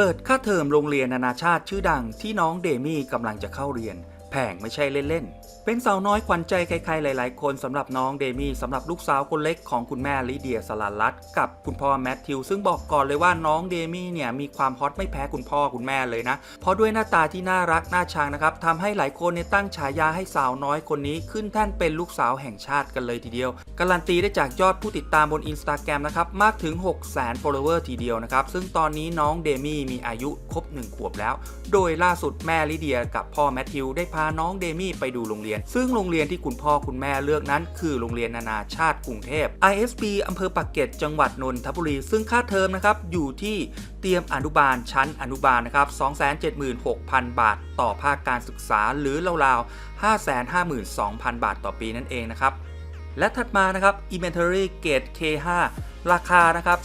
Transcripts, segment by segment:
เปิดค่าเทอมโรงเรียนนานาชาติชื่อดังที่น้องเดมี่กำลังจะเข้าเรียน แพงไม่ใช่เล่นๆ เป็นสาวน้อยขวัญใจใครๆ หลายๆ คนสำหรับน้องเดมี่สำหรับลูกสาวคนเล็กของคุณแม่ลิเดียสลันรัตกับคุณพ่อแมทธิว ซึ่งบอกก่อนเลยว่าน้องเดมี่เนี่ยมีความฮอตไม่แพ้คุณพ่อคุณแม่เลยนะ เพราะด้วยหน้าตาที่น่ารักน่าชังนะครับทำให้หลายคนเนี่ยตั้งฉายาให้สาวน้อยคนนี้ขึ้นแท่นเป็นลูกสาวแห่งชาติกันเลยทีเดียว การันตีได้จากยอดผู้ติดตามบนอินสตาแกรมนะครับมากถึง 6 0 0 0 0 0 follower ทีเดียวนะครับซึ่งตอนนี้น้องเดมี่มีอายุครบ1ขวบแล้ว โดยล่าสุดแม่ลิเดียกับพ่อแมทธิวได้พาาน้องเดมี่ไปดูโรงเรียน ซึ่งโรงเรียนที่คุณพ่อคุณแม่เลือกนั้น คือโรงเรียนนานาชาติกรุงเทพ ISB อำเภอปากเกร็ดจังหวัดนนทบุรี ซึ่งค่าเทอมนะครับอยู่ที่เตรียมอนุบาลชั้นอนุบาลนะครับ 276,000 บาท ต่อภาคการศึกษาหรือราวๆ552,000 บาทต่อปีนั่นเองนะครับ และถัดมานะครับ Elementary Grade K5 ราคานะครับ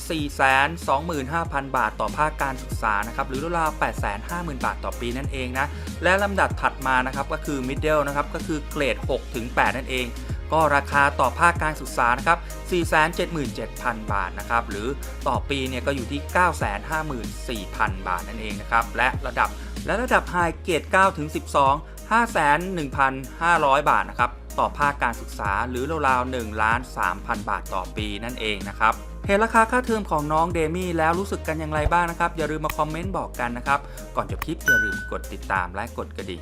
425,000 บาทต่อภาคการศึกษานะครับ หรือราว850,000 บาทต่อปีนั่นเองนะ และลำดับถัดมานะครับก็คือ Middle นะครับ ก็คือเกรด 6 ถึง 8 นั่นเอง ก็ราคาต่อภาคการศึกษานะครับ 477,000 บาทนะครับ หรือต่อปีเนี่ยก็อยู่ที่ 954,000 บาทนั่นเองนะครับ และระดับและระดับ High เกรด9ถึง 12 51,500 บาทนะครับต่อภาคการศึกษาหรือราวๆ1ล้าน3,000 บาทต่อปีนั่นเองนะครับเห็นราคาค่าเทอมของน้องเดมี่แล้วรู้สึกกันอย่างไรบ้างนะครับ อย่าลืมมาคอมเมนต์บอกกันนะครับ ก่อนจบคลิปอย่าลืมกดติดตามและกดกระดิ่ง